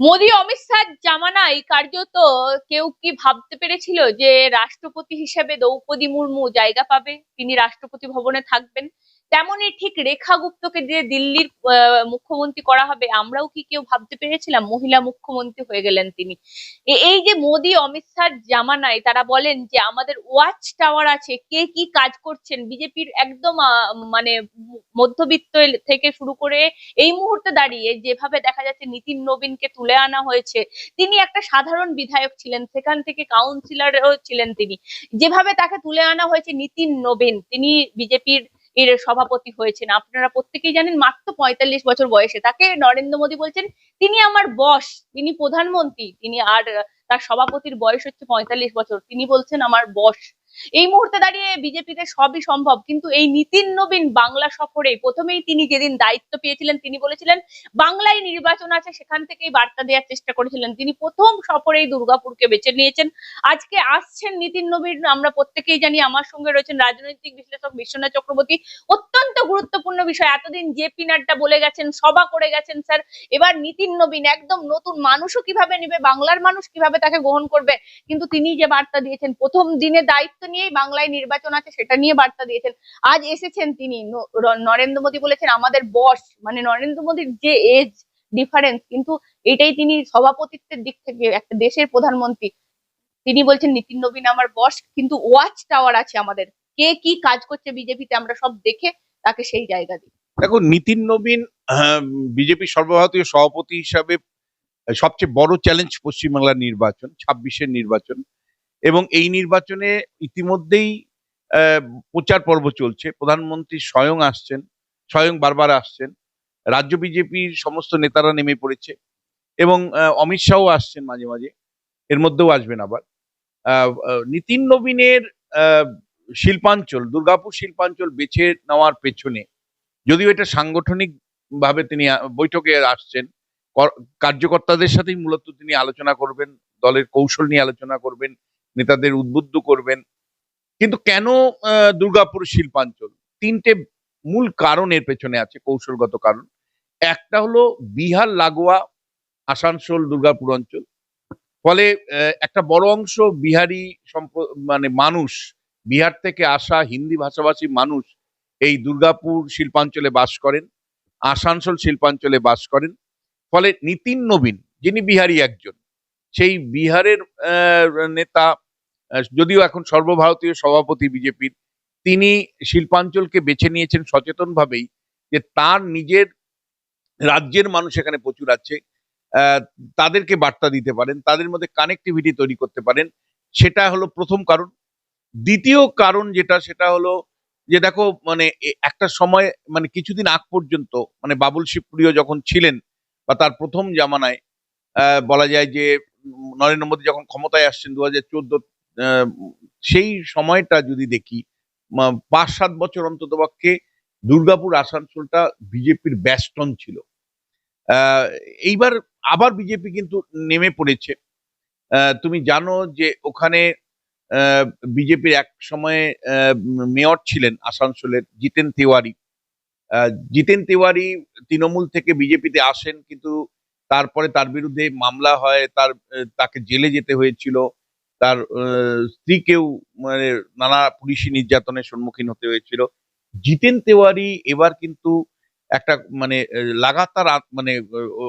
মোদী, অমিত শাহ, জামানায় কার্যত কেউ কি ভাবতে পেরেছিল যে রাষ্ট্রপতি হিসেবে দ্রৌপদী মুর্মু জায়গা পাবে? তিনি রাষ্ট্রপতি ভবনে থাকবেন। তেমনই ঠিক রেখা গুপ্তকে দিয়ে দিল্লির মুখ্যমন্ত্রী করা হবে, আমরাও কি কেউ ভাবতে পেরেছিলাম? মহিলা মুখ্যমন্ত্রী হয়ে গেলেন তিনি। এই যে মোদী, অমিত শাহ, জামানায়, তারা বলেন যে আমাদের ওয়াচ টাওয়ার আছে, কে কি কাজ করছেন? বিজেপির একদম মানে মধ্যবিত্ত থেকে শুরু করে এই মুহূর্তে দাঁড়িয়ে যেভাবে দেখা যাচ্ছে নীতিন নবীনকে তুলে আনা হয়েছে, তিনি একটা সাধারণ বিধায়ক ছিলেন, সেখান থেকে কাউন্সিলরও ছিলেন তিনি। যেভাবে তাকে তুলে আনা হয়েছে নীতিন নবীন, তিনি বিজেপির এর সভাপতি হয়েছেন। আপনারা প্রত্যেকেই জানেন মাত্র পঁয়তাল্লিশ বছর বয়সে। তাকে নরেন্দ্র মোদী বলছেন, তিনি আমার বস, তিনি প্রধানমন্ত্রী, তিনি আর তার সভাপতির বয়স হচ্ছে পঁয়তাল্লিশ বছর। তিনি বলছেন, আমার বস। এই মুহূর্তে দাঁড়িয়ে বিজেপিতে সবই সম্ভব, কিন্তু এই নীতিন নবীন বাংলা সফরে প্রথমেই তিনি যেদিন দায়িত্ব পেয়েছিলেন, তিনি বলেছিলেন, বাংলায় নির্বাচন আছে, সেখান থেকেই বার্তা দেওয়ার চেষ্টা করেছিলেন। তিনি প্রথম সফরেই দুর্গাপুরকে বেছে নিয়েছেন। আজকে আসছেন নীতিন নবীন, আমরা প্রত্যেকেই জানি, আমার সঙ্গে রয়েছেন রাজনৈতিক বিশ্লেষক বিশ্বনাথ চক্রবর্তী। অত্যন্ত গুরুত্বপূর্ণ বিষয়, এতদিন জেপি নাড্ডা বলে গেছেন, সভা করে গেছেন, স্যার। এবার নীতিন নবীন একদম নতুন মানুষও কীভাবে নেবে, বাংলার মানুষ কীভাবে তাকে গ্রহণ করবে? কিন্তু তিনি যে বার্তা দিয়েছেন, প্রথম দিনে দায়িত্ব নিয়েই বাংলায় নির্বাচন আছে, সেটা নিয়ে বার্তা দিয়েছেন। আজ এসেছেন তিনি নরেন্দ্র মোদী বলেছেন, আমাদের বস মানে নরেন্দ্র মোদীর যে এজ ডিফারেন্স কিন্তু এটাই তিনি সভাপতিত্বের দিক থেকে একটা দেশের প্রধানমন্ত্রী। তিনি বলছেন, নীতিন নবীন আমার বস কিন্তু ওয়াচ টাওয়ার আছে আমাদের। কে কি কাজ করছে বিজেপিতে আমরা সব দেখে তাকে সেই জায়গা দিই। দেখো, নীতিন নবীন বিজেপি সর্বভারতীয় সভাপতি হিসাবে সবচেয়ে বড় চ্যালেঞ্জ পশ্চিমবাংলার নির্বাচন, ছাব্বিশের নির্বাচন। এবং এই নির্বাচনে ইতিমধ্যেই প্রচার পর্ব চলছে। প্রধানমন্ত্রী স্বয়ং আসছেন, স্বয়ং বারবার আসছেন। রাজ্য বিজেপির সমস্ত নেতারা নেমে পড়েছে এবং অমিত শাহও আসছেন মাঝে মাঝে। এর মধ্যেও আসবেন আবার। নীতিন নবীনের শিল্পাঞ্চল, দুর্গাপুর শিল্পাঞ্চল বেছে নেওয়ার পেছনে যদিও এটা সাংগঠনিক ভাবে তিনি বৈঠকে আসছেন কার্যকর্তাদের সাথেই মূলত তিনি আলোচনা করবেন, দলের কৌশল নিয়ে আলোচনা করবেন নেতাদের উদ্বুদ্ধ করবেন। কিন্তু কেন দুর্গাপুর শিল্পাঞ্চল? তিনটে মূল কারণ এর পেছনে আছে, কৌশলগত কারণ। একটা হলো বিহার, লাগোয়া, আসানসোল, দুর্গাপুর অঞ্চল। ফলে একটা বড় অংশ বিহারি মানে মানুষ, বিহার থেকে আসা হিন্দি ভাষাভাষী মানুষ এই দুর্গাপুর শিল্পাঞ্চলে বাস করেন, আসানসোল শিল্পাঞ্চলে বাস করেন। ফলে নীতিন নবীন, যিনি বিহারি একজন, সেই বিহারের নেতা যদিও এখন সর্বভারতীয় সভাপতি বিজেপির, তিনি শিল্পাঞ্চলকে বেছে নিয়েছেন সচেতনভাবেই যে তার নিজের রাজ্যের মানুষ এখানে প্রচুর আছে তাদেরকে বার্তা দিতে পারেন, তাদের মধ্যে কানেক্টিভিটি তৈরি করতে পারেন, সেটা হলো প্রথম কারণ। দ্বিতীয় কারণ যেটা, সেটা হলো যে দেখো মানে একটা সময় মানে কিছুদিন আগ পর্যন্ত মানে বাবুল শিবপ্রিয় যখন ছিলেন বা তার প্রথম জামানায় বলা যায় যে নরেন্দ্র মোদী যখন ক্ষমতায় আসছেন দু হাজার চোদ্দ সেই সময়টা যদি দেখি পাঁচ সাত বছর অন্তত পক্ষে দুর্গাপুর, আসানসোলটা বিজেপির ব্যাস্টন ছিল। এইবার আবার বিজেপি কিন্তু নেমে পড়েছে। তুমি জানো যে ওখানে বিজেপির এক সময়ে মেয়র ছিলেন আসানসোলের জিতেন তিওয়ারি। জিতেন তিওয়ারি তৃণমূল থেকে বিজেপিতে আসেন, কিন্তু তারপরে তার বিরুদ্ধে মামলা হয়, তার তাকে জেলে যেতে হয়েছিল। তার স্ত্রীকেও মানে নানা পুলিশি নির্যাতনের সম্মুখীন হতে হয়েছিল। জিতেন তেওয়ারি এবার কিন্তু একটা মানে লাগাতার মানে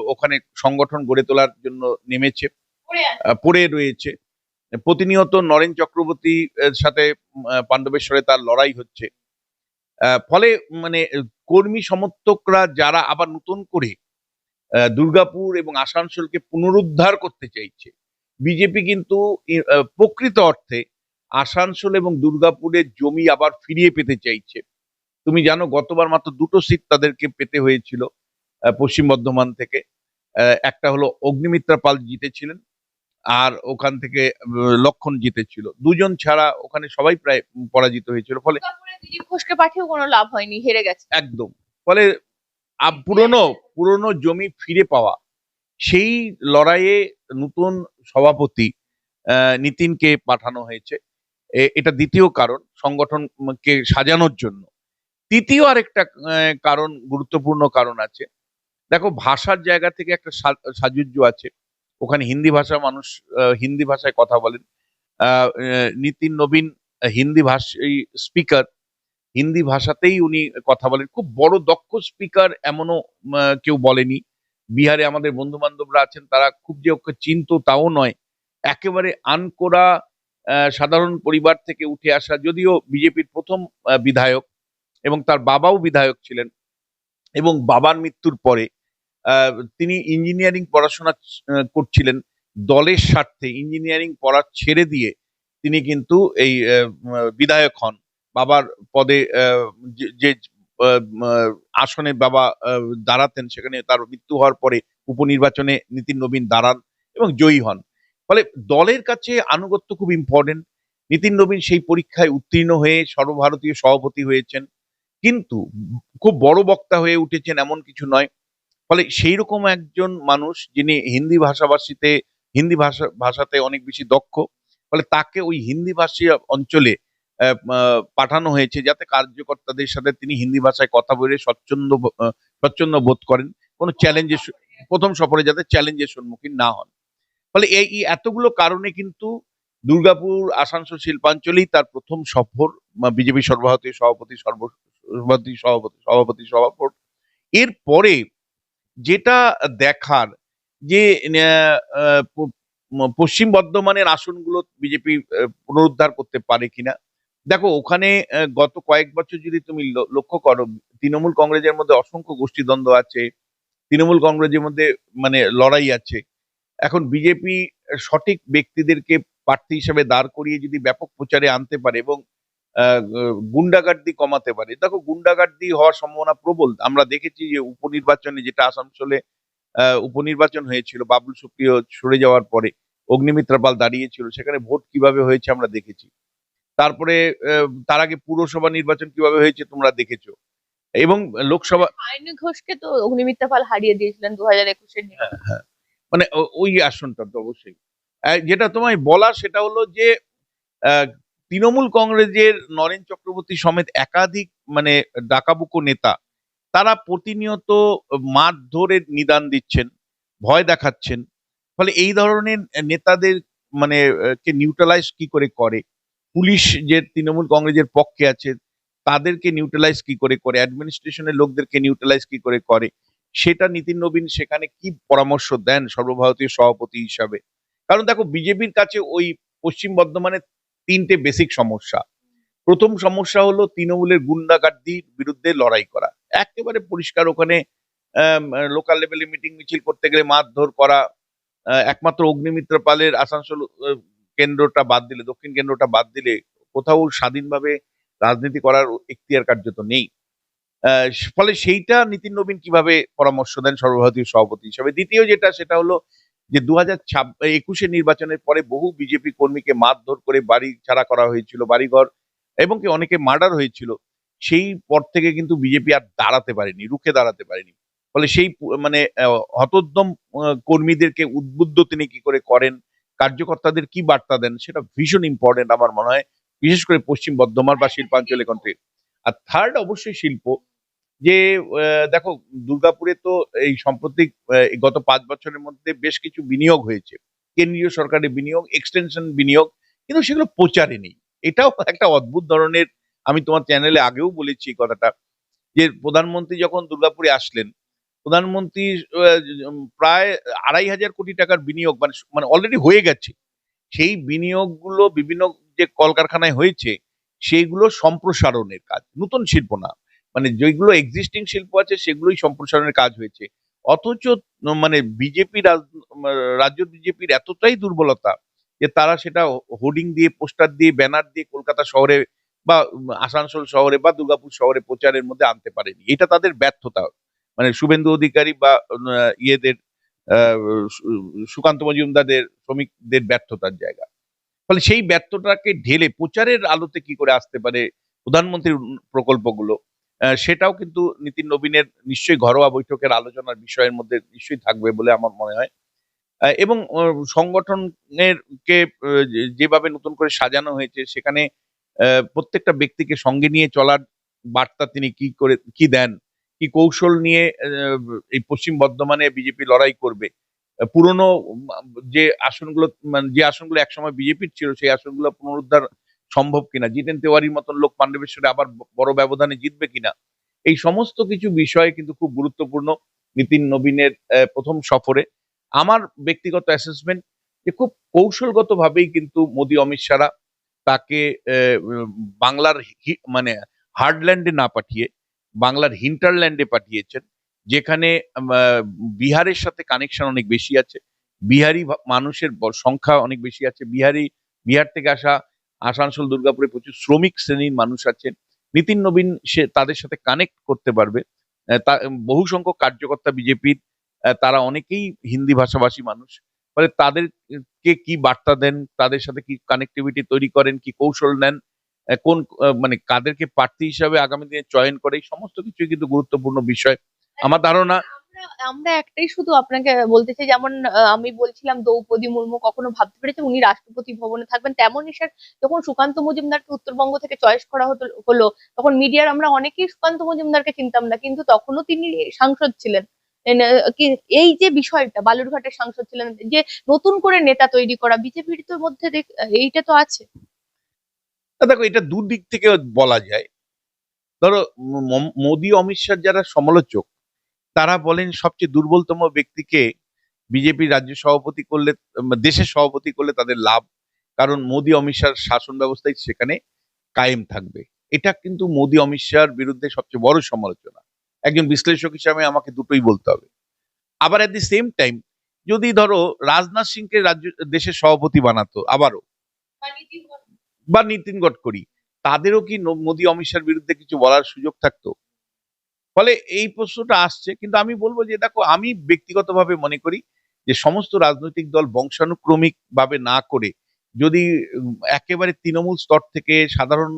ওখানে সংগঠন গড়ে তোলার জন্য নেমেছে পড়ে রয়েছে। প্রতিনিয়ত নরেন চক্রবর্তী সাথে পাণ্ডবেশ্বরে তার লড়াই হচ্ছে। আহ, ফলে মানে কর্মী সমর্থকরা যারা আবার নতুন করে দুর্গাপুর এবং আসানসোলকে পুনরুদ্ধার করতে চাইছে বিজেপি কিন্তু প্রকৃত অর্থে আসানসোল এবং দুর্গাপুরের জমি আবার ফিরিয়ে পেতে চাইছে। তুমি জানো গতবার মাত্র দুটো সিট তাদেরকে পেতে হয়েছিল পশ্চিম বর্ধমান থেকে। একটা হলো অগ্নিমিত্রা পাল জিতেছিলেন আর ওখান থেকে লক্ষণ জিতেছিল। দুজন ছাড়া ওখানে সবাই প্রায় পরাজিত হয়েছিল ফলে দিলীপ ঘোষকে পাঠিয়েও কোনো লাভ হয়নি হেরে গেছে। একদম। ফলে পুরনো পুরনো জমি ফিরে পাওয়া সেই লড়াইয়ে নতুন সভাপতি নিতিনকে পাঠানো হয়েছে। এটা দ্বিতীয় কারণ সংগঠনকে সাজানোর জন্য। তৃতীয় আরেকটা কারণ, গুরুত্বপূর্ণ কারণ আছে। দেখো, ভাষার জায়গা থেকে একটা সাজুজ্য আছে। ওখানে হিন্দি ভাষা মানুষ হিন্দি ভাষায় কথা বলেন। নিতিন নবীন হিন্দি ভাষী স্পিকার। হিন্দি ভাষাতেই উনি কথা বলেন। খুব বড় দক্ষ স্পিকার এমনও কেউ বলেনি। বিহারে আমাদের বন্ধু বান্ধবরা আছেন, তারা খুব যে ওকে চিনত তাও নয়। একেবারে আনকোরা সাধারণ পরিবার থেকে উঠে আসা, যদিও বিজেপির প্রথম বিধায়ক এবং তার বাবাও বিধায়ক ছিলেন এবং বাবার মৃত্যুর পরে তিনি ইঞ্জিনিয়ারিং পড়াশোনা করছিলেন দলের স্বার্থে। ইঞ্জিনিয়ারিং পড়া ছেড়ে দিয়ে তিনি কিন্তু এই বিধায়ক হন। বাবার পদে যে- আসনে বাবা দাঁড়াতেন। সেখানে তার মৃত্যু হওয়ার পরে উপনির্বাচনে নীতিন নবীন দাঁড়ান এবং জয়ী হন। ফলে দলের কাছে আনুগত্য খুব ইম্পর্টেন্ট নীতিন নবীন সেই পরীক্ষায় উত্তীর্ণ হয়ে সর্বভারতীয় সভাপতি হয়েছেন। কিন্তু খুব বড় বক্তা হয়ে উঠেছেন এমন কিছু নয়। ফলে সেই রকম একজন মানুষ যিনি হিন্দি ভাষাভাষীতে, হিন্দি ভাষা, ভাষাতে অনেক বেশি দক্ষ, ফলে তাকে ওই হিন্দি ভাষী অঞ্চলে পাঠানো হয়েছে যাতে কার্যকর্তাদের সাথে তিনি হিন্দি ভাষায় কথা বলে স্বচ্ছন্দ স্বচ্ছন্দ বোধ করেন। কোনো চ্যালেঞ্জের প্রথম সফরে যাতে চ্যালেঞ্জের সম্মুখীন না হন। ফলে এই এতগুলো কারণে কিন্তু দুর্গাপুর আসানসোল শিল্পাঞ্চলেই তার প্রথম সফর বিজেপি সর্বভারতীয় সভাপতি সর্ব সভাপতি সভাপতি সভাপতি এরপরে যেটা দেখার যে পশ্চিম বর্ধমানের আসনগুলো বিজেপি পুনরুদ্ধার করতে পারে কিনা দেখো, ওখানে গত কয়েক বছর যদি তুমি লক্ষ্য করো, তৃণমূল কংগ্রেসের মধ্যে অসংখ্য গোষ্ঠীদ্বন্দ্ব আছে, তৃণমূল কংগ্রেসের মধ্যে মানে লড়াই আছে। এখন বিজেপি সঠিক ব্যক্তিদেরকে প্রার্থী হিসেবে দাঁড় করিয়ে যদি ব্যাপক প্রচারে আনতে পারে এবং গুন্ডাগার্দি কমাতে পারে, দেখো গুন্ডাগার্দি হওয়ার সম্ভাবনা প্রবল। আমরা দেখেছি যে উপনির্বাচনে যেটা আসানসোলে উপনির্বাচন হয়েছিল, বাবুল সুপ্রিয় সরে যাওয়ার পরে অগ্নিমিত্রা পাল দাঁড়িয়েছিল, সেখানে ভোট কীভাবে হয়েছে আমরা দেখেছি। তারপরে তার আগে পুরসভা নির্বাচন কীভাবে হয়েছে তোমরা দেখেছ? এবং লোকসভা আইনি ঘোষকে তো অগ্নিমিত্রা পাল হারিয়ে দিয়েছিলেন দু হাজার একুশের মানে ওই আসনটা তো অবশ্যই। যেটা তোমায় বলা সেটা হলো যে তৃণমূল কংগ্রেসের নরেন চক্রবর্তী সমেত একাধিক মানে ডাকাবুকো নেতা তারা প্রতিনিয়ত মারধরের নিদান দিচ্ছেন ভয় দেখাচ্ছেন। ফলে এই ধরনের নেতাদের মানে কে নিউট্রালাইজ কি করে করে? পুলিশ যে তৃণমূল কংগ্রেসের পক্ষে আছে, তাদেরকে নিউট্রালাইজ কি করে করে? অ্যাডমিনিস্ট্রেশনের লোকদেরকে নিউট্রালাইজ কি করে করে? সেটা নীতিন নবীন সেখানে কি পরামর্শ দেন সর্বভারতীয় সভাপতি হিসাবে? কারণ দেখো, বিজেপির কাছে ওই পশ্চিম বর্ধমানের তিনটে বেসিক সমস্যা। প্রথম সমস্যা হলো তৃণমূলের গুন্ডাগার্দির বিরুদ্ধে লড়াই করা। একেবারে পরিষ্কার ওখানে লোকাল লেভেলে মিটিং মিছিল করতে গেলে মারধর করা একমাত্র অগ্নিমিত্র পালের আসানসোল কেন্দ্রটা বাদ দিলে, দক্ষিণ কেন্দ্রটা বাদ দিলে কোথাও স্বাধীনভাবে রাজনীতি করার এখতিয়ার কার্যত নেই। ফলে সেইটা নীতিন নবীন কীভাবে পরামর্শ দেন সর্বভারতীয় সভাপতি হিসাবে? দ্বিতীয় যেটা, সেটা হলো যে দু হাজার একুশে নির্বাচনের পরে বহু বিজেপি কর্মীকে মারধর করে বাড়ি ছাড়া করা হয়েছিল, বাড়িঘর, এবং কি অনেকে মার্ডার হয়েছিল। সেই পর থেকে কিন্তু বিজেপি আর দাঁড়াতে পারেনি, রুখে দাঁড়াতে পারেনি। ফলে সেই মানে হতোদ্যম কর্মীদেরকে উদ্বুদ্ধ তিনি কি করে করেন? কার্যকর্তাদের কি বার্তা দেন সেটা ভীষণ ইম্পর্টেন্ট আমার মনে হয় বিশেষ করে পশ্চিম বর্ধমান বা শিল্পাঞ্চল থেকে। আর থার্ড অবশ্যই শিল্প যে দেখো দুর্গাপুরে তো এই সম্প্রতি আহ, গত পাঁচ বছরের মধ্যে বেশ কিছু বিনিয়োগ হয়েছে। কেন্দ্রীয় সরকারের বিনিয়োগ এক্সটেনশন বিনিয়োগ কিন্তু সেগুলো প্রচারে নেই। এটাও একটা অদ্ভুত ধরনের আমি তোমার চ্যানেলে আগেও বলেছি কথাটা যে প্রধানমন্ত্রী যখন দুর্গাপুরে আসলেন প্রধানমন্ত্রী প্রায় আড়াই হাজার কোটি টাকার বিনিয়োগ মানে মানে অলরেডি হয়ে গেছে। সেই বিনিয়োগগুলো বিভিন্ন যে কলকারখানায় হয়েছে, সেইগুলো সম্প্রসারণের কাজ, নতুন শিল্প না। মানে যেগুলো এক্সিস্টিং শিল্প আছে, সেগুলোই সম্প্রসারণের কাজ হয়েছে। অথচ মানে বিজেপি রাজ্য বিজেপির এতটাই দুর্বলতা যে তারা সেটা হোর্ডিং দিয়ে, পোস্টার দিয়ে, ব্যানার দিয়ে কলকাতা শহরে বা আসানসোল শহরে বা দুর্গাপুর শহরে প্রচারের মধ্যে আনতে পারেনি। এটা তাদের ব্যর্থতা। মানে শুভেন্দু অধিকারী বা ইয়েদের সুকান্ত মজুমদারদের শ্রমিকদের ব্যর্থতার জায়গা। ফলে সেই ব্যর্থতাকে ঢেলে প্রচারের আলোতে কি করে আসতে পারে প্রধানমন্ত্রীর প্রকল্পগুলো সেটাও কিন্তু নীতিন নবীনের নিশ্চয়ই ঘরোয়া বৈঠকের আলোচনার বিষয়ের মধ্যে নিশ্চয়ই থাকবে বলে আমার মনে হয়। এবং সংগঠনের কে যেভাবে নতুন করে সাজানো হয়েছে, সেখানে প্রত্যেকটা ব্যক্তিকে সঙ্গে নিয়ে চলার বার্তা তিনি কি করে, কি দেন কি কৌশল নিয়ে এই পশ্চিম বর্ধমানে বিজেপি লড়াই করবে? পুরনো, যে আসনগুলো মানে যে আসনগুলো একসময় বিজেপির ছিল, সেই আসনগুলো পুনরুদ্ধার সম্ভব কিনা? জিতেন তেওয়ারির মতন লোক পাণ্ডবেশ্বরে আবার বড় ব্যবধানে জিতবে কিনা? এই সমস্ত কিছু বিষয় কিন্তু খুব গুরুত্বপূর্ণ নীতিন নবীনের প্রথম সফরে। আমার ব্যক্তিগত অ্যাসেসমেন্ট যে খুব কৌশলগত ভাবেই কিন্তু মোদী, অমিত শাহরা তাকে বাংলার মানে হার্ডল্যান্ডে না পাঠিয়ে বাংলার হিন্টারল্যান্ডে পাঠিয়েছেন, যেখানে বিহারের সাথে কানেকশন অনেক বেশি আছে। বিহারি মানুষের সংখ্যা অনেক বেশি আছে। বিহারি, বিহার থেকে আসা, আসানসোল, দুর্গাপুরে প্রচুর শ্রমিক শ্রেণির মানুষ আছেন। নীতিন নবীন সে, তাদের সাথে কানেক্ট করতে পারবে। বহু সংখ্যক কার্যকর্তা বিজেপির তারা অনেকেই হিন্দি ভাষাভাষী মানুষ। ফলে তাদেরকে কি বার্তা দেন, তাদের সাথে কি কানেক্টিভিটি তৈরি করেন, কি কৌশল নেন কোন মানে কাদেরকে প্রার্থী হিসাবে আগামী দিনে চয়ন করে, এই সমস্ত কিছুই কিন্তু গুরুত্বপূর্ণ বিষয়। আমার ধারণা আমরা একটাই শুধু আপনাকে বলতে চাই, যেমন আমি বলছিলাম দ্রৌপদী মুর্মু কখনো ভাবতে পেরেছে উনি রাষ্ট্রপতি ভবনে থাকবেন। তেমনই স্যার, যখন সুকান্ত মজুমদারকে উত্তরবঙ্গ থেকে চয়েস করা হলো, তখন মিডিয়ার আমরা অনেকেই সুকান্ত মজুমদারকে চিনতাম না, কিন্তু তখনও তিনি সাংসদ ছিলেন। এই যে বিষয়টা, বালুরঘাটের সাংসদ ছিলেন, যে নতুন করে নেতা তৈরি করা, বিজেপির তো মধ্যে এইটা তো আছে। দেখো, এটা দুদিক থেকে বলা যায়। ধরো মোদী, অমিত শাহ যারা সমালোচক, তারা বলেন সবচেয়ে দুর্বলতম ব্যক্তিকে বিজেপি রাজ্য সভাপতি করলে দেশের সভাপতি করলে তাদের লাভ, কারণ মোদী, অমিত শাহর শাসন ব্যবস্থাই সেখানে কায়েম থাকবে। এটা কিন্তু মোদী, অমিত শাহর বিরুদ্ধে সবচেয়ে বড় সমালোচনা। একজন বিশ্লেষক হিসাবে আমাকে দুটোই বলতে হবে। আবার অ্যাট দি সেম টাইম যদি ধরো, রাজনাথ সিংকে রাজ্য, দেশের সভাপতি বানাতো, আবারও। বা নীতিন গডকরি তাদেরও কি মোদী অমিত শাহর বিরুদ্ধে কিছু বলার সুযোগ থাকতো? ফলে এই প্রশ্নটা আসছে কিন্তু আমি বলব যে দেখো আমি ব্যক্তিগতভাবে মনে করি যে সমস্ত রাজনৈতিক দল বংশানুক্রমিক ভাবে না করে যদি একেবারে তৃণমূল স্তর থেকে সাধারণ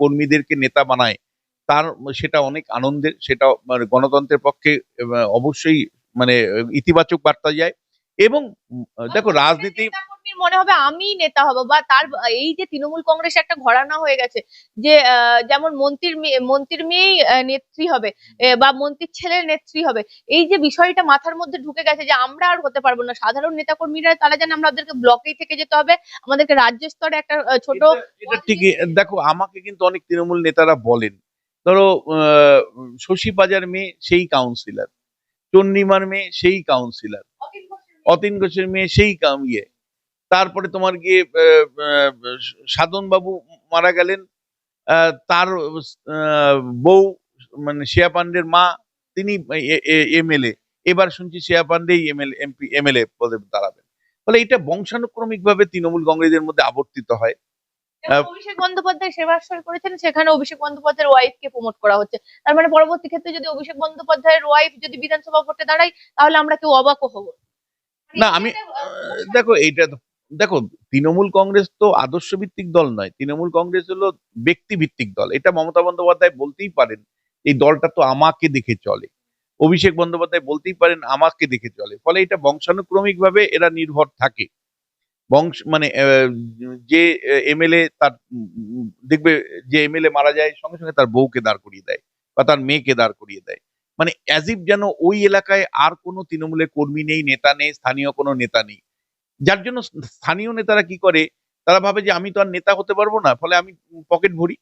কর্মীদেরকে নেতা বানায় তার সেটা অনেক আনন্দের সেটা মানে গণতন্ত্রের পক্ষে অবশ্যই মানে ইতিবাচক বার্তা যায় এবং দেখো রাজনীতি নেতাকর্মীর মনে হবে আমি নেতা হব বা তার এই যে তৃণমূল কংগ্রেস একটা ঘরানা হয়ে গেছে যে যেমন মন্ত্রীর মন্ত্রীর মেয়েই নেত্রী হবে বা মন্ত্রীর ছেলের নেত্রী হবে এই যে বিষয়টা মাথার মধ্যে ঢুকে গেছে যে আমরা আর হতে পারব না। সাধারণ নেতাকর্মীরা তারা জানে আমাদেরকে ব্লকেই থেকে যেতে হবে আমাদেরকে রাজ্য স্তরে একটা ছোট ঠিকই। দেখো আমাকে কিন্তু অনেক তৃণমূল নেতারা বলেন। ধরো শশী বাজার মেয়ে সেই কাউন্সিলর চন্ডিমার মেয়ে সেই কাউন্সিলর অতীন ঘোষের মেয়ে সেই কাম ইয়ে। তারপরে তোমার গিয়ে আহ, আহ, সাধন বাবু মারা গেলেন। তার বউ মানে শ্রেয়া পান্ডের মা তিনি এমএলএ এবার শুনছি শ্রেয়া পান্ডেই এমএলএ এমপি এমএলএ পদে দাঁড়াবেন। ফলে এটা বংশানুক্রমিক ভাবে তৃণমূল কংগ্রেসের মধ্যে আবর্তিত হয়। অভিষেক বন্দ্যোপাধ্যায় সেবাশ্রয় করেছেন সেখানে অভিষেক বন্দ্যোপাধ্যায়ের প্রমোট করা হচ্ছে। তার মানে পরবর্তী ক্ষেত্রে যদি অভিষেক বন্দ্যোপাধ্যায়ের ওয়াইফ যদি বিধানসভা ভোটে দাঁড়ায় তাহলে আমরা কেউ অবাকও হব না, আমি- আহ, দেখো এইটা তো- দেখো, তৃণমূল কংগ্রেস তো আদর্শ ভিত্তিক দল নয়। তৃণমূল কংগ্রেস হলো ব্যক্তি ভিত্তিক দল। এটা মমতা বন্দ্যোপাধ্যায় বলতেই পারেন, এই দলটা তো আমাকে দেখে চলে। অভিষেক বন্দ্যোপাধ্যায় বলতেই পারেন, আমাকে দেখে চলে। ফলে এটা বংশানুক্রমিক ভাবে এরা নির্ভর থাকে। বংশ মানে যে এমএলএ তার, দেখবে যে এমএলএ মারা যায়, সঙ্গে সঙ্গে তার বউকে দাঁড় করিয়ে দেয় বা তার মেয়েকে দাঁড় করিয়ে দেয়। মানে অ্যাজ ইফ যেন ওই এলাকায় আর কোনো তৃণমূলের কর্মী নেই, নেতা নেই, স্থানীয় কোনো নেতা নেই। যার জন্য স্থানীয় নেতারা কি করে? তারা ভাবে যে আমি তো আর নেতা হতে পারব না, ফলে আমি পকেট ভরি।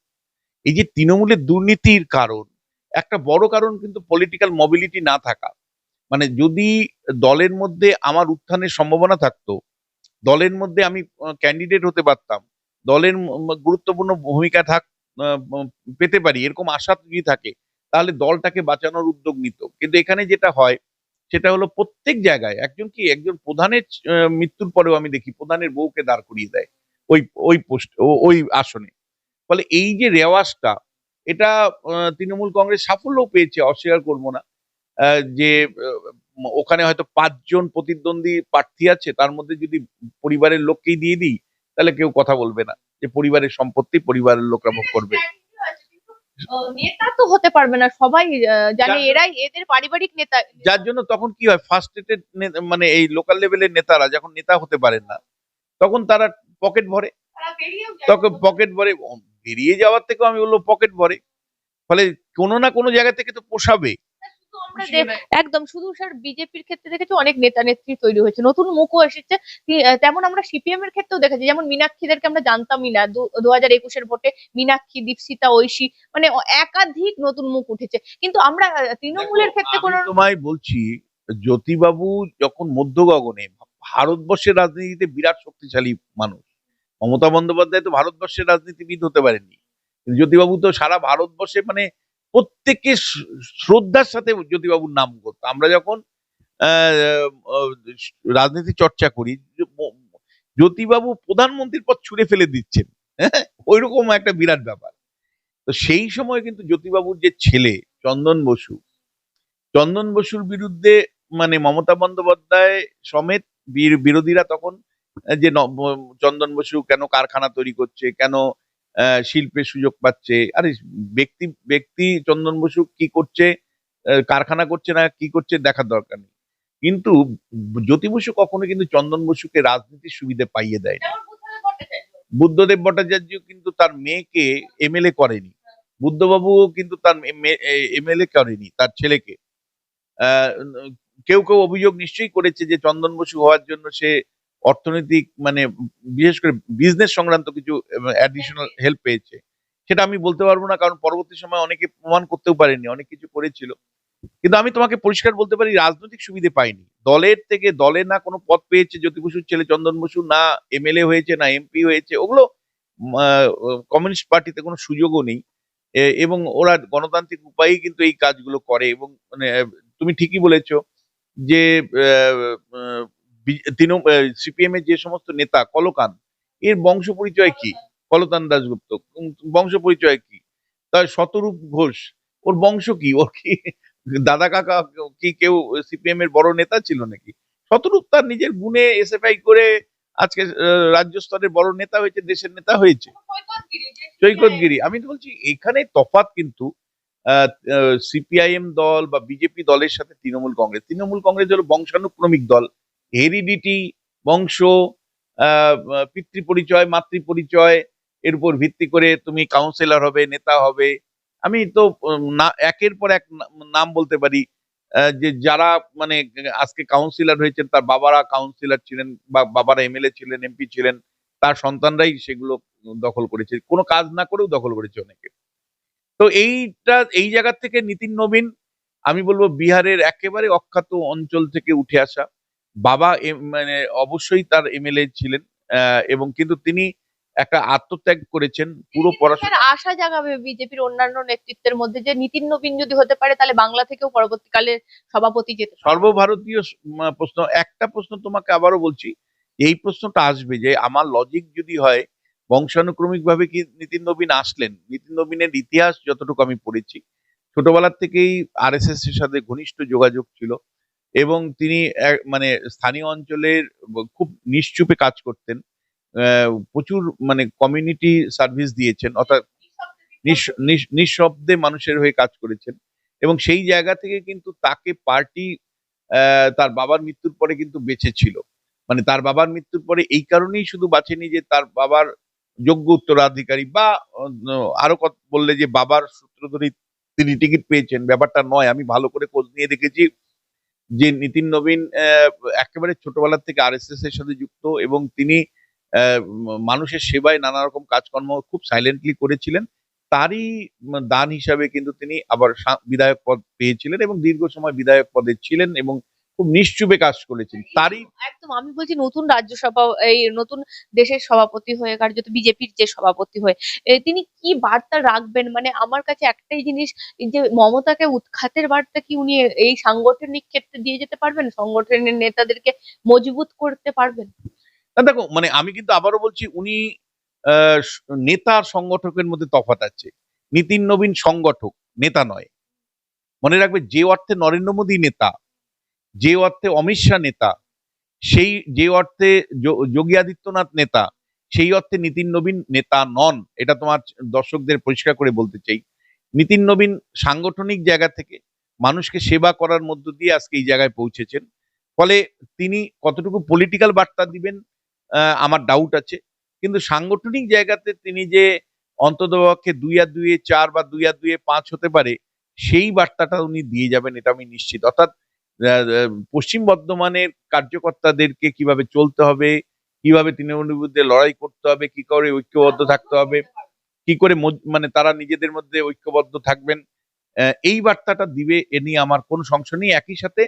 এই যে তৃণমূলের দুর্নীতির কারণ, একটা বড় কারণ কিন্তু পলিটিক্যাল মবিলিটি না থাকা। মানে যদি দলের মধ্যে আমার উত্থানের সম্ভাবনা থাকতো, দলের মধ্যে আমি ক্যান্ডিডেট হতে পারতাম, দলের গুরুত্বপূর্ণ ভূমিকা থাক পেতে পারি, এরকম আশা যদি থাকে, তাহলে দলটাকে বাঁচানোর উদ্যোগ নিত। কিন্তু এখানে যেটা হয় সেটা হলো প্রত্যেক জায়গায় একজন কি একজন প্রধানের মৃত্যুর পরেও আমি দেখি প্রধানের বউকে দাঁড় করিয়ে দেয় ওই ওই পোস্ট ওই আসনে। ফলে এই যে রেওয়াজটা, এটা তৃণমূল কংগ্রেস সাফল্য পেয়েছে, অস্বীকার করব না। যে ওখানে হয়তো পাঁচজন প্রতিদ্বন্দ্বী প্রার্থী আছে, তার মধ্যে যদি পরিবারের লোককেই দিয়ে দিই, তাহলে কেউ কথা বলবে না। যে পরিবারের সম্পত্তি, পরিবারের লোকরা ভোগ করবে। নেতা তো হতে পারবে না সবাই জানে এরাই এদের পারিবারিক নেতা। যার জন্য তখন কি হয় ফার্স্ট স্টেটের মানে এই লোকাল লেভেলের নেতারা যখন নেতা হতে পারেন না তখন তারা পকেট ভরে। তখন পকেট ভরে বেরিয়ে যাওয়ার থেকেও আমি বলব পকেট ভরে। ফলে কোনো না কোনো জায়গা থেকে তো পোষাবে। একদম শুধু স্যার বিজেপির ক্ষেত্রে দেখেছি অনেক নেতা নেত্রী তৈরি হয়েছে। নতুন মুখও এসেছে। তেমন আমরা সিপিএম এর ক্ষেত্রেও দেখেছি যেমন মীনাক্ষীদেরকে আমরা জানতামই না। দু হাজার একুশের ভোটে মীনাক্ষী দীপশিতা ঐশী মানে একাধিক নতুন মুখ উঠেছে। কিন্তু আমরা তৃণমূলের ক্ষেত্রে আমি কোনো তোমায় বলছি জ্যোতিবাবু যখন মধ্য গগনে ভারতবর্ষের রাজনীতিতে বিরাট শক্তিশালী মানুষ। মমতা বন্দ্যোপাধ্যায় তো ভারতবর্ষের রাজনীতিবিদ হতে পারেনি জ্যোতিবাবু তো সারা ভারতবর্ষে মানে প্রত্যেককে শ্রদ্ধার সাথে জ্যোতিবাবুর নাম করতো। আমরা যখন রাজনীতি চর্চা করি, জ্যোতিবাবু প্রধানমন্ত্রীর পদ ছুঁড়ে ফেলে দিচ্ছেন। হ্যাঁ ওইরকম একটা বিরাট ব্যাপার। তো সেই সময় কিন্তু জ্যোতিবাবুর যে ছেলে চন্দন বসু, চন্দন বসুর বিরুদ্ধে মানে মমতা বন্দ্যোপাধ্যায় সমেত বীর- বিরোধীরা তখন, যে চন্দন বসু কেন কারখানা তৈরি করছে, কেন শিল্পের সুযোগ পাচ্ছে। আরে ব্যক্তি ব্যক্তি চন্দন বসু কি করছে? কারখানা করছে না কি করছে দেখার দরকার নেই। কিন্তু জ্যোতি বসু কখনো কিন্তু চন্দন বসুকে রাজনীতির সুবিধে পাইয়ে দেয় না বুদ্ধদেব ভট্টাচার্য। কিন্তু তার মেয়েকে এমএলএ করেনি। বুদ্ধবাবুও কিন্তু তার এমএলএ করেনি তার ছেলেকে। আহ, কেউ কেউ অভিযোগ নিশ্চয়ই করেছে যে চন্দন বসু হওয়ার জন্য সে অর্থনৈতিক মানে বিশেষ করে বিজনেস সংক্রান্ত কিছু অ্যাডিশনাল হেল্প পেয়েছে। সেটা আমি বলতে পারব না কারণ পরবর্তী সময় অনেকে প্রমাণ করতেও পারেনি অনেক কিছু করেছিল। কিন্তু আমি তোমাকে পরিষ্কার বলতে পারি রাজনৈতিক সুবিধে পাইনি। দলের থেকে দলে না কোনো পদ পেয়েছে জ্যোতি বসুর ছেলে চন্দন বসু না এমএলএ হয়েছে না এমপি হয়েছে ওগুলো কমিউনিস্ট পার্টিতে কোনো সুযোগও নেই। এবং ওরা গণতান্ত্রিক উপায়েই কিন্তু এই কাজগুলো করে এবং মানে তুমি ঠিকই বলেছ যে সিপিএম এর যে সমস্ত নেতা, কলকান, এর বংশ পরিচয় কি? কলতান দাসগুপ্ত বংশ পরিচয় কি? তার শতরূপ ঘোষ, ওর বংশ কি? ওর কি, দাদা কাকা কি কেউ সিপিএম এর বড় নেতা ছিল নাকি? শতরূপ তার নিজের গুণে এসএফআই করে আজকে রাজ্য স্তরের বড় নেতা হয়েছে, দেশের নেতা হয়েছে। সৈকতগিরি, আমি বলছি, এখানে তফাৎ কিন্তু সিপিআইএম দল বা বিজেপি দলের সাথে তৃণমূল কংগ্রেস তৃণমূল কংগ্রেস হলো বংশানুক্রমিক দল। হেরিডিটি বংশ আহ, আহ, পিতৃ পরিচয় মাতৃ পরিচয় এর উপর ভিত্তি করে তুমি কাউন্সিলর হবে নেতা হবে। আমি তো না একের পর এক নাম বলতে পারি যে যারা মানে আজকে কাউন্সিলর হয়েছেন তার বাবারা কাউন্সিলর ছিলেন বা বাবারা এমএলএ ছিলেন এমপি ছিলেন তার সন্তানরাই সেগুলো দখল করেছে। কোনো কাজ না করেও দখল করেছে অনেকে। তো এইটা এই জায়গা থেকে নীতিন নবীন আমি বলব বিহারের একেবারে অখ্যাত অঞ্চল থেকে উঠে আসা। বাবা মানে অবশ্যই তার এমএলএ ছিলেন এবং কিন্তু তিনি একটা আত্মত্যাগ করেছেন পুরো পড়াশোনা আশা জাগাবে বিজেপির অন্যান্য নেতৃত্বের মধ্যে যে নীতিন নবীন যদি হতে পারে তাহলে বাংলা থেকেও পরবর্তীকালে সভাপতি যেতে সর্বভারতীয় প্রশ্ন একটা প্রশ্ন তোমাকে আবারও বলছি এই প্রশ্নটা আসবে যে আমার লজিক যদি হয় বংশানুক্রমিক ভাবে কি নীতিন নবীন আসলেন? নীতিন নবীনের ইতিহাস যতটুকু আমি পড়েছি ছোটবেলার থেকেই আরএসএস এর সাথে ঘনিষ্ঠ যোগাযোগ ছিল। এবং তিনি মানে স্থানীয় অঞ্চলের খুব নিশ্চুপে কাজ করতেন। প্রচুর মানে কমিউনিটি সার্ভিস দিয়েছেন, অর্থাৎ নিঃশব্দে মানুষের হয়ে কাজ করেছেন। এবং সেই জায়গা থেকে কিন্তু তাকে পার্টি তার বাবার মৃত্যুর পরে কিন্তু বেঁচে ছিল। মানে তার বাবার মৃত্যুর পরে এই কারণেই শুধু বাঁচেনি যে তার বাবার যোগ্য উত্তরাধিকারী বা আরও কথা বললে যে বাবার সূত্র ধরেই তিনি টিকিট পেয়েছেন। ব্যাপারটা নয়, আমি ভালো করে খোঁজ নিয়ে দেখেছি। যে নীতিন নবীন একেবারে ছোটবেলার থেকে আর এর সাথে যুক্ত এবং তিনি মানুষের সেবায় নানা রকম কাজকর্ম খুব সাইলেন্টলি করেছিলেন, তারই দান হিসাবে কিন্তু তিনি আবার বিধায়ক পদ পেয়েছিলেন এবং দীর্ঘ সময় বিধায়ক পদে ছিলেন এবং খুব নিশ্চুপে কাজ করেছেন। তারই একদম। আমি বলছি নতুন রাজ্যসভা এই নতুন দেশের সভাপতি হয়ে কার্যত বিজেপির যে সভাপতি হয়ে তিনি কি বার্তা রাখবেন? মানে আমার কাছে একটাই জিনিস যে মমতাকে উৎখাতের বার্তা কি উনি এই সাংগঠনিক ক্ষেত্রে দিয়ে যেতে পারবেন? সংগঠনের নেতাদেরকে মজবুত করতে পারবেন? না দেখো মানে আমি কিন্তু আবারও বলছি উনি আহ, স- নেতা আর সংগঠকের মধ্যে তফাৎ আছে। নীতিন নবীন সংগঠক নেতা নয়। মনে রাখবে যে অর্থে নরেন্দ্র মোদী নেতা যে অর্থে অমিত শাহ নেতা, সেই যে অর্থে যোগী আদিত্যনাথ নেতা, সেই অর্থে নীতিন নবীন নেতা নন, এটা তোমার দর্শকদের পরিষ্কার করে বলতে চাই। নীতিন নবীন সাংগঠনিক জায়গা থেকে মানুষকে সেবা করার মধ্য দিয়ে আজকে এই জায়গায় পৌঁছেছেন। ফলে তিনি কতটুকু পলিটিক্যাল বার্তা দিবেন আমার ডাউট আছে। কিন্তু সাংগঠনিক জায়গাতে তিনি যে অন্ততপক্ষে দুই আর দুয়ে চার বা দুই আর দুয়ে পাঁচ হতে পারে, সেই বার্তাটা উনি দিয়ে যাবেন, এটা আমি নিশ্চিত। অর্থাৎ পশ্চিম বর্ধমানের কার্যকর্তাদেরকে কীভাবে চলতে হবে, কীভাবে তৃণমূলের বিরুদ্ধে লড়াই করতে হবে, কি করে ঐক্যবদ্ধ থাকতে হবে, কি করে মানে তারা নিজেদের মধ্যে ঐক্যবদ্ধ থাকবেন এই বার্তাটা দিবে এ নিয়ে আমার কোনো সংশয় নেই। একই সাথে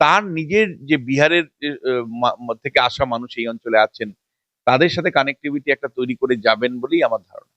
তার নিজের যে বিহারের থেকে আসা মানুষ এই অঞ্চলে আছেন, তাদের সাথে কানেক্টিভিটি একটা তৈরি করে যাবেন বলেই আমার ধারণা।